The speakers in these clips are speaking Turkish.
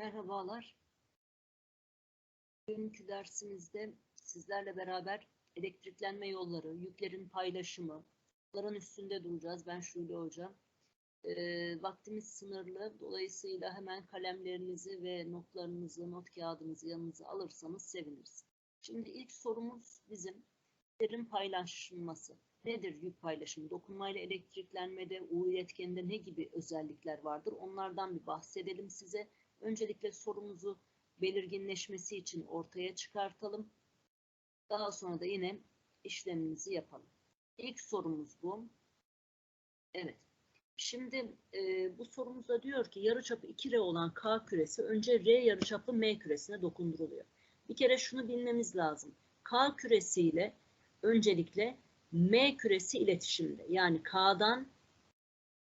Merhabalar. Bugünkü dersimizde sizlerle beraber elektriklenme yolları, yüklerin paylaşımı, bunların üstünde duracağız. Ben Şule Hocam. Ee, vaktimiz sınırlı. Dolayısıyla hemen kalemlerinizi ve notlarınızı, not kağıdınızı yanınıza alırsanız seviniriz. Şimdi ilk sorumuz bizim yüklerin paylaşılması. Nedir yük paylaşımı? Dokunmayla elektriklenmede, U iletkeninde ne gibi özellikler vardır? Onlardan bir bahsedelim size. Öncelikle sorumuzu belirginleşmesi için ortaya çıkartalım. Daha sonra da yine işlemimizi yapalım. İlk sorumuz bu. Evet. Şimdi e, bu sorumuzda diyor ki yarıçapı 2R olan K küresi önce R yarıçapı M küresine dokunduruluyor. Bir kere şunu bilmemiz lazım. K küresiyle öncelikle M küresi iletişimde. Yani K'dan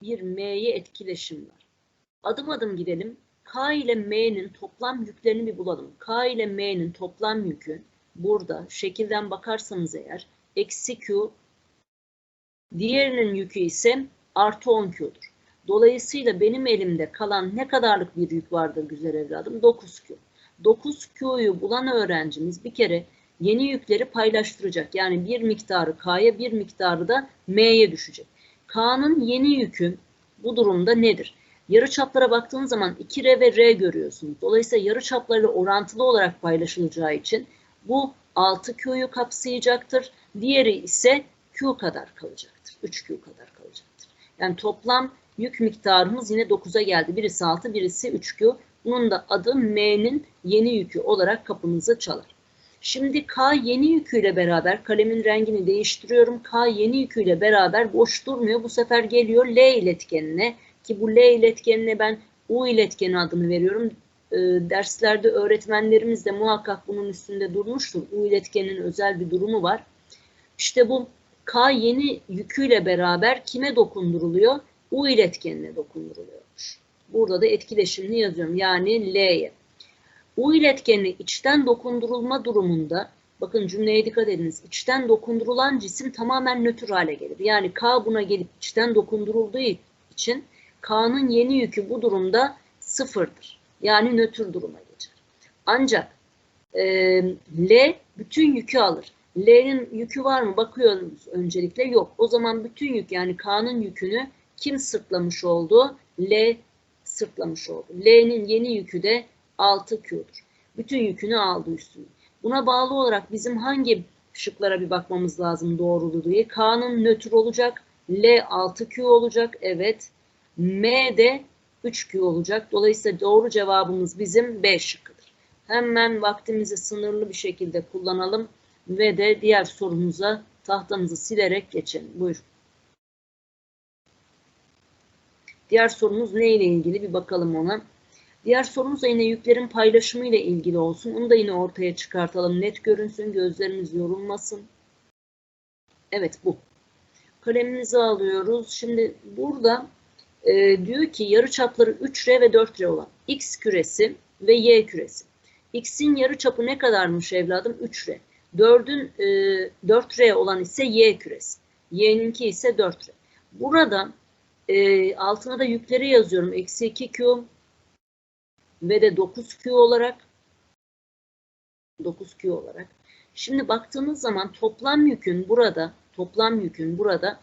bir M'ye etkileşim var. Adım adım gidelim. K ile M'nin toplam yüklerini bir bulalım. K ile M'nin toplam yükü burada şekilden bakarsanız eğer eksi Q diğerinin yükü ise artı 10 Q'dur. Dolayısıyla benim elimde kalan ne kadarlık bir yük vardır güzel evladım? 9 Q. 9 Q'yu bulan öğrencimiz bir kere yeni yükleri paylaştıracak. Yani bir miktarı K'ya bir miktarı da M'ye düşecek. K'nın yeni yükü bu durumda nedir? Yarıçaplara baktığınız zaman 2R ve R görüyorsunuz. Dolayısıyla yarıçaplarla orantılı olarak paylaşılacağı için bu 6Q'yu kapsayacaktır. Diğeri ise Q kadar kalacaktır. 3Q kadar kalacaktır. Yani toplam yük miktarımız yine 9'a geldi. Birisi 6, birisi 3Q. Bunun da adı M'nin yeni yükü olarak kapımızı çalar. Şimdi K yeni yüküyle beraber kalemin rengini değiştiriyorum. K yeni yüküyle beraber boş durmuyor. Bu sefer geliyor L iletkenine ki bu L iletkenine ben U iletkeni adını veriyorum. E, derslerde öğretmenlerimiz de muhakkak bunun üstünde durmuştur. U iletkeninin özel bir durumu var. İşte bu K yeni yüküyle beraber kime dokunduruluyor? U iletkenine dokunduruluyormuş. Burada da etkileşimini yazıyorum. Yani L'ye. U iletkenine içten dokundurulma durumunda bakın cümleye dikkat ediniz. İçten dokundurulan cisim tamamen nötr hale gelir. Yani K buna gelip içten dokundurulduğu için K'nın yeni yükü bu durumda sıfırdır. Yani nötr duruma geçer. Ancak e, L bütün yükü alır. L'nin yükü var mı? Bakıyoruz öncelikle. Yok. O zaman bütün yük yani K'nın yükünü kim sırtlamış oldu? L sırtlamış oldu. L'nin yeni yükü de 6Q'dur. Bütün yükünü aldı üstüne. Buna bağlı olarak bizim hangi şıklara bir bakmamız lazım doğrulu diye. K'nın nötr olacak. L 6Q olacak. Evet. M de 3Q olacak. Dolayısıyla doğru cevabımız bizim B şıkkıdır. Hemen vaktimizi sınırlı bir şekilde kullanalım ve de diğer sorumuza tahtamızı silerek geçelim. Buyurun. Diğer sorumuz ne ile ilgili bir bakalım ona. Diğer sorumuz da yine yüklerin paylaşımı ile ilgili olsun. Onu da yine ortaya çıkartalım. Net görünsün, gözlerimiz yorulmasın. Evet bu. Kalemimizi alıyoruz. Şimdi burada e, diyor ki yarıçapları 3R ve 4R olan X küresi ve Y küresi. X'in yarıçapı ne kadarmış evladım? 3R. 4'ün e, 4R olan ise Y küresi. Y'ninki ise 4R. Burada e, altına da yükleri yazıyorum. Eksi 2Q ve de 9Q olarak 9Q olarak. Şimdi baktığınız zaman toplam yükün burada toplam yükün burada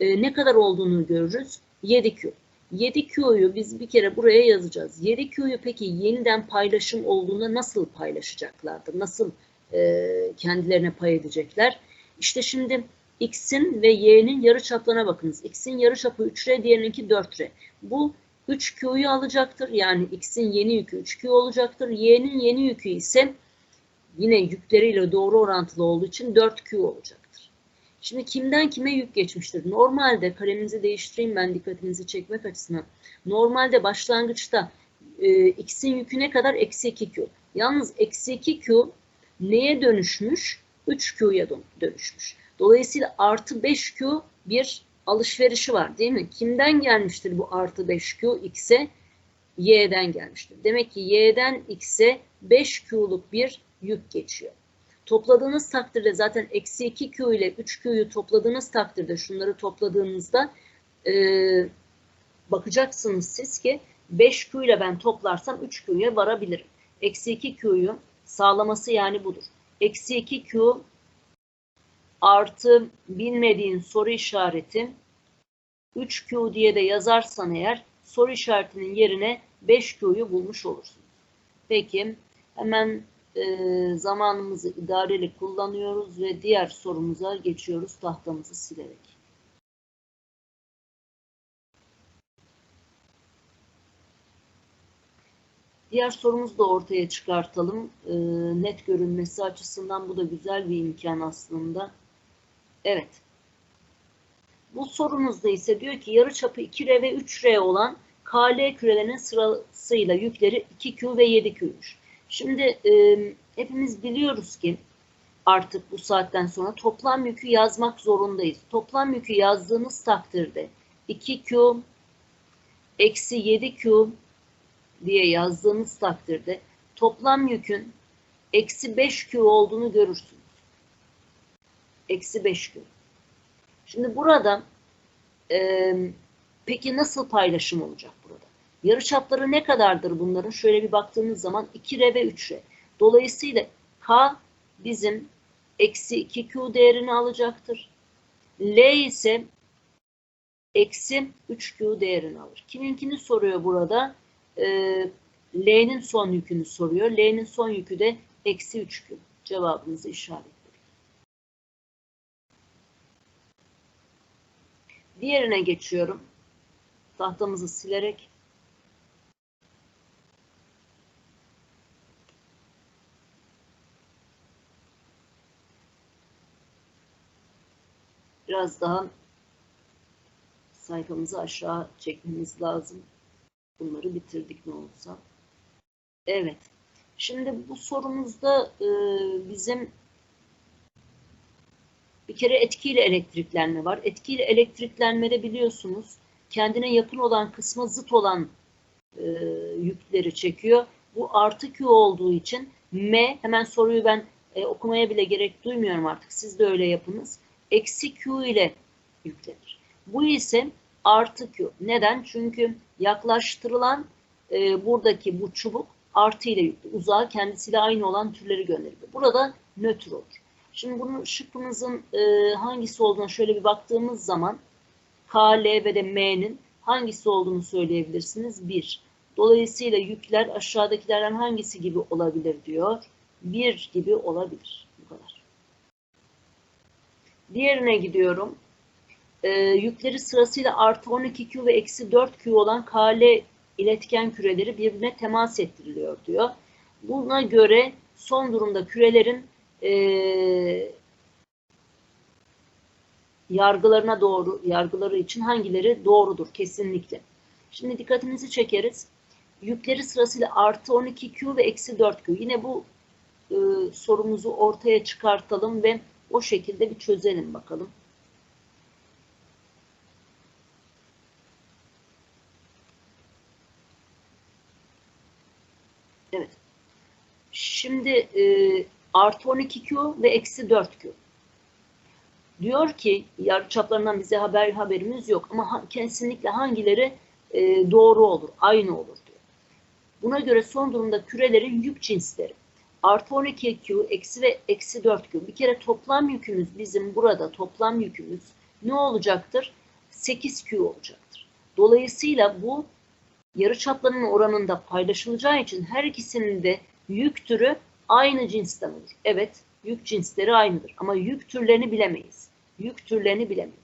e, ne kadar olduğunu görürüz. 7Q. 7Q'yu biz bir kere buraya yazacağız. 7Q'yu peki yeniden paylaşım olduğunda nasıl paylaşacaklardır? Nasıl e, kendilerine pay edecekler? İşte şimdi X'in ve Y'nin yarıçaplarına bakınız. X'in yarıçapı 3R, diğerininki 4R. Bu 3Q'yu alacaktır. Yani X'in yeni yükü 3Q olacaktır. Y'nin yeni yükü ise yine yükleriyle doğru orantılı olduğu için 4Q olacaktır. Şimdi kimden kime yük geçmiştir? Normalde kaleminizi değiştireyim ben dikkatinizi çekmek açısından. Normalde başlangıçta e, X'in yükü ne kadar? Eksi 2Q. Yalnız eksi 2Q neye dönüşmüş? 3Q'ya dönüşmüş. Dolayısıyla artı 5Q bir alışverişi var değil mi? Kimden gelmiştir bu artı 5Q? X'e Y'den gelmiştir. Demek ki Y'den X'e 5Q'luk bir yük geçiyor. Topladığınız takdirde zaten eksi 2Q ile 3Q'yu topladığınız takdirde şunları topladığınızda e, bakacaksınız siz ki 5Q ile ben toplarsam 3Q'ya varabilirim. Eksi 2Q'yu sağlaması yani budur. Eksi 2Q artı bilmediğin soru işareti 3Q diye de yazarsan eğer soru işaretinin yerine 5Q'yu bulmuş olursun. Peki hemen e, zamanımızı idareli kullanıyoruz ve diğer sorumuza geçiyoruz tahtamızı silerek. Diğer sorumuzu da ortaya çıkartalım. E, net görünmesi açısından bu da güzel bir imkan aslında. Evet. Bu sorumuzda ise diyor ki yarıçapı 2R ve 3R olan KL kürelerinin sırasıyla yükleri 2Q ve 7Q'ymuş. Şimdi e, hepimiz biliyoruz ki artık bu saatten sonra toplam yükü yazmak zorundayız. Toplam yükü yazdığımız takdirde 2Q eksi 7Q diye yazdığımız takdirde toplam yükün eksi 5Q olduğunu görürsünüz. Eksi 5Q. Şimdi burada e, peki nasıl paylaşım olacak burada? Yarıçapları ne kadardır bunların? Şöyle bir baktığımız zaman 2R ve 3R. Dolayısıyla K bizim eksi 2Q değerini alacaktır. L ise eksi 3Q değerini alır. Kiminkini soruyor burada? Ee, L'nin son yükünü soruyor. L'nin son yükü de eksi 3Q. Cevabınızı işaretleyin. Diğerine geçiyorum. Tahtamızı silerek biraz daha sayfamızı aşağı çekmemiz lazım. Bunları bitirdik ne olsa. Evet. Şimdi bu sorumuzda e, bizim bir kere etkiyle elektriklenme var. Etkiyle elektriklenmede biliyorsunuz kendine yakın olan kısma zıt olan e, yükleri çekiyor. Bu artı Q olduğu için M, hemen soruyu ben e, okumaya bile gerek duymuyorum artık. Siz de öyle yapınız. Eksi Q ile yüklenir. Bu ise artı Q. Neden? Çünkü yaklaştırılan e, buradaki bu çubuk artı ile yüklü. Uzağa kendisiyle aynı olan türleri gönderir. Burada nötr olur. Şimdi bunun şıkkımızın e, hangisi olduğuna şöyle bir baktığımız zaman K, L ve de M'nin hangisi olduğunu söyleyebilirsiniz. 1. Dolayısıyla yükler aşağıdakilerden hangisi gibi olabilir diyor. 1 gibi olabilir. Diğerine gidiyorum. E, yükleri sırasıyla artı 12Q ve eksi 4Q olan KL iletken küreleri birbirine temas ettiriliyor diyor. Buna göre son durumda kürelerin e, yargılarına doğru, yargıları için hangileri doğrudur kesinlikle. Şimdi dikkatinizi çekeriz. Yükleri sırasıyla artı 12Q ve eksi 4Q. Yine bu e, sorumuzu ortaya çıkartalım ve o şekilde bir çözelim bakalım. Evet. Şimdi e, artı 12Q ve eksi 4Q. Diyor ki yarıçaplarından bize haber haberimiz yok ama ha, kesinlikle hangileri e, doğru olur, aynı olur diyor. Buna göre son durumda kürelerin yük cinsleri. Artı 12Q, eksi ve eksi 4Q. Bir kere toplam yükümüz bizim burada toplam yükümüz ne olacaktır? 8Q olacaktır. Dolayısıyla bu yarıçaplarının oranında paylaşılacağı için her ikisinin de yük türü aynı cinsten olur. Evet, yük cinsleri aynıdır ama yük türlerini bilemeyiz. Yük türlerini bilemiyoruz.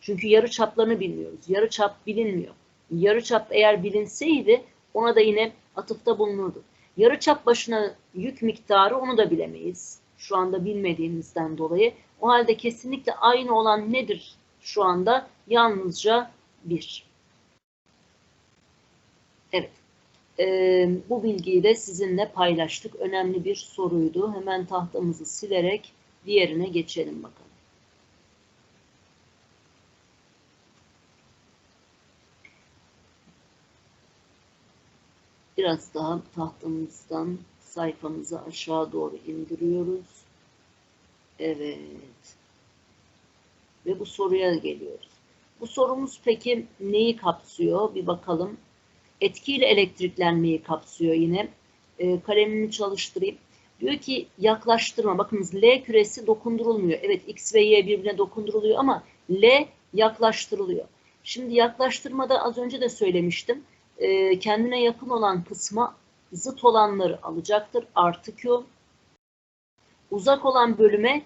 Çünkü yarı çaplarını bilmiyoruz. Yarı çap bilinmiyor. Yarı çap eğer bilinseydi ona da yine atıfta bulunurdu. Yarı çap başına yük miktarı onu da bilemeyiz. Şu anda bilmediğimizden dolayı. O halde kesinlikle aynı olan nedir şu anda? Yalnızca bir. Evet. Ee, bu bilgiyi de sizinle paylaştık. Önemli bir soruydu. Hemen tahtamızı silerek diğerine geçelim bakalım. Biraz daha tahtamızdan sayfamızı aşağı doğru indiriyoruz. Evet. Ve bu soruya geliyoruz. Bu sorumuz peki neyi kapsıyor? Bir bakalım. etkiyle elektriklenmeyi kapsıyor yine. E, kalemimi çalıştırayım. Diyor ki yaklaştırma. Bakınız L küresi dokundurulmuyor. Evet X ve Y birbirine dokunduruluyor ama L yaklaştırılıyor. Şimdi yaklaştırmada az önce de söylemiştim. E, kendine yakın olan kısma zıt olanları alacaktır. Artı Q. Uzak olan bölüme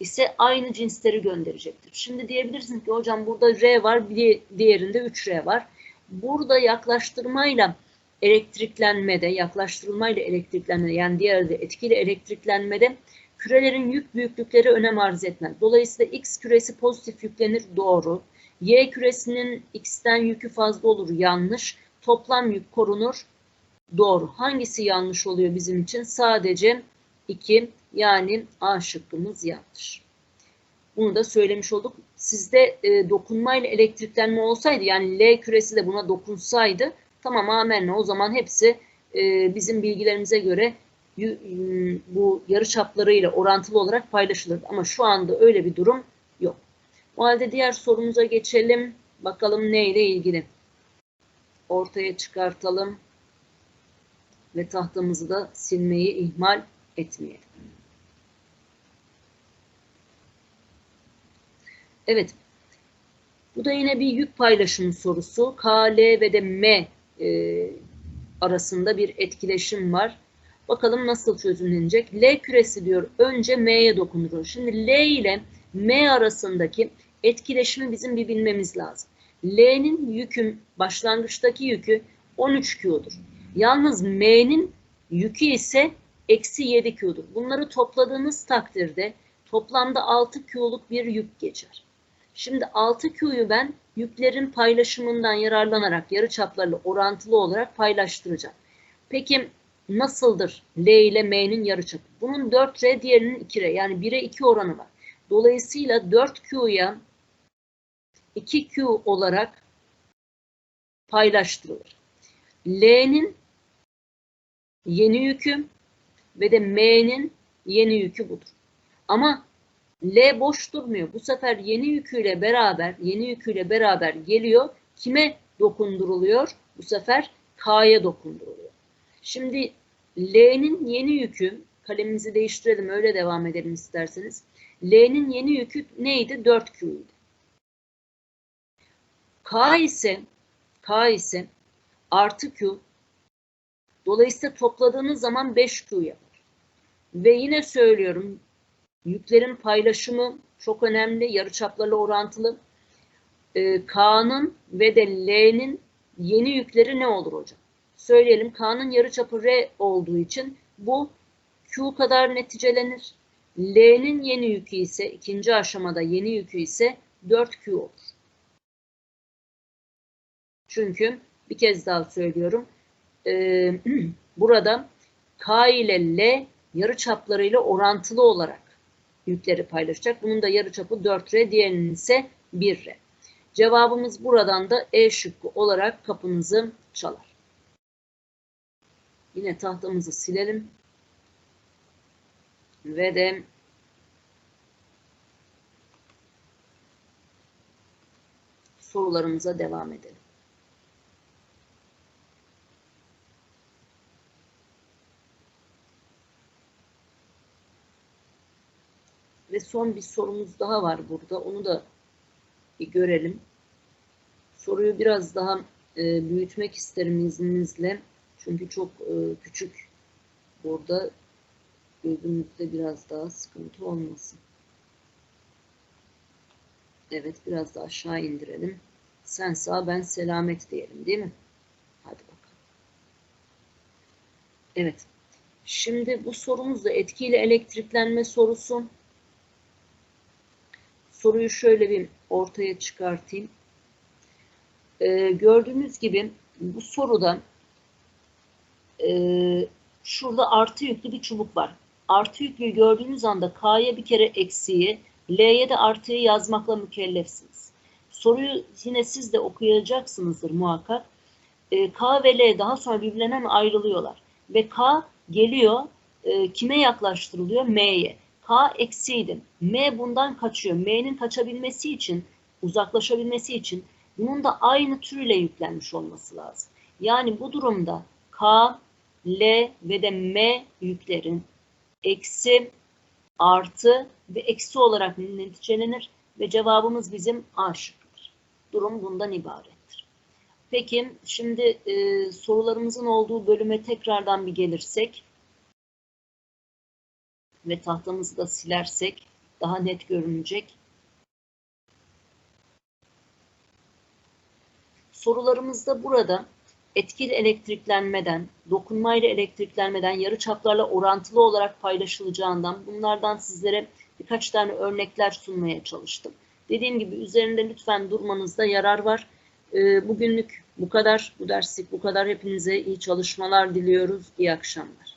ise aynı cinsleri gönderecektir. Şimdi diyebilirsin ki hocam burada R var, bir diğerinde 3R var. Burada yaklaştırmayla elektriklenmede, yaklaştırılmayla elektriklenmede yani diğer de etkili elektriklenmede kürelerin yük büyüklükleri önem arz etmez. Dolayısıyla X küresi pozitif yüklenir, doğru. Y küresinin X'ten yükü fazla olur, yanlış. Toplam yük korunur, doğru. Hangisi yanlış oluyor bizim için? Sadece 2 yani A şıkkımız yanlış. Bunu da söylemiş olduk. Sizde e, dokunmayla elektriklenme olsaydı yani L küresi de buna dokunsaydı tamam amenna o zaman hepsi e, bizim bilgilerimize göre bu yarı çaplarıyla orantılı olarak paylaşılırdı. Ama şu anda öyle bir durum. O halde diğer sorumuza geçelim. Bakalım neyle ilgili. Ortaya çıkartalım. Ve tahtamızı da silmeyi ihmal etmeyelim. Evet. Bu da yine bir yük paylaşımı sorusu. K, L ve de M e, arasında bir etkileşim var. Bakalım nasıl çözümlenecek. L küresi diyor önce M'ye dokunur. Şimdi L ile M arasındaki etkileşimi bizim bir bilmemiz lazım. L'nin yükün başlangıçtaki yükü 13Q'dur. Yalnız M'nin yükü ise eksi 7Q'dur. Bunları topladığınız takdirde toplamda 6Q'luk bir yük geçer. Şimdi 6Q'yu ben yüklerin paylaşımından yararlanarak yarı çaplarla orantılı olarak paylaştıracağım. Peki nasıldır L ile M'nin yarıçapı? Bunun 4R diğerinin 2R yani 1'e 2 oranı var. Dolayısıyla 4Q'ya 2Q olarak paylaştırılır. L'nin yeni yükü ve de M'nin yeni yükü budur. Ama L boş durmuyor. Bu sefer yeni yüküyle beraber, yeni yüküyle beraber geliyor. Kime dokunduruluyor? Bu sefer K'ya dokunduruluyor. Şimdi L'nin yeni yükü, kalemimizi değiştirelim öyle devam edelim isterseniz. L'nin yeni yükü neydi? 4Q'ydu. K ise K ise artı Q. Dolayısıyla topladığınız zaman 5Q yapar. Ve yine söylüyorum Yüklerin paylaşımı çok önemli, yarıçaplarla orantılı. Ee, K'nın ve de L'nin yeni yükleri ne olur hocam? Söyleyelim K'nın yarıçapı R olduğu için bu Q kadar neticelenir. L'nin yeni yükü ise ikinci aşamada yeni yükü ise 4Q olur. Çünkü bir kez daha söylüyorum. E, burada K ile L yarı çaplarıyla orantılı olarak yükleri paylaşacak. Bunun da yarıçapı 4R, diğerinin ise 1R. Cevabımız buradan da E şıkkı olarak kapınızı çalar. Yine tahtamızı silelim. Ve de sorularımıza devam edelim. Ve son bir sorumuz daha var burada. Onu da bir görelim. Soruyu biraz daha e, büyütmek isterim izninizle. Çünkü çok e, küçük burada gözümüzde biraz daha sıkıntı olmasın. Evet biraz da aşağı indirelim. Sen sağ ben selamet diyelim değil mi? Hadi bakalım. Evet. Şimdi bu sorumuz da etkili elektriklenme sorusu soruyu şöyle bir ortaya çıkartayım. Ee, gördüğünüz gibi bu soruda e, şurada artı yüklü bir çubuk var. Artı yüklüyü gördüğünüz anda K'ya bir kere eksiği, L'ye de artıyı yazmakla mükellefsiniz. Soruyu yine siz de okuyacaksınızdır muhakkak. E, K ve L daha sonra birbirlerine mi ayrılıyorlar? Ve K geliyor, e, kime yaklaştırılıyor? M'ye. K eksiydi. M bundan kaçıyor. M'nin kaçabilmesi için, uzaklaşabilmesi için bunun da aynı türle yüklenmiş olması lazım. Yani bu durumda K, L ve de M yüklerin eksi, artı ve eksi olarak neticelenir ve cevabımız bizim A şıkkıdır. Durum bundan ibarettir. Peki şimdi e, sorularımızın olduğu bölüme tekrardan bir gelirsek ve tahtamızı da silersek daha net görünecek. Sorularımızda burada etkili elektriklenmeden, dokunmayla elektriklenmeden yarı çaplarla orantılı olarak paylaşılacağından bunlardan sizlere birkaç tane örnekler sunmaya çalıştım. Dediğim gibi üzerinde lütfen durmanızda yarar var. Bugünlük bu kadar. Bu derslik bu kadar. Hepinize iyi çalışmalar diliyoruz. İyi akşamlar.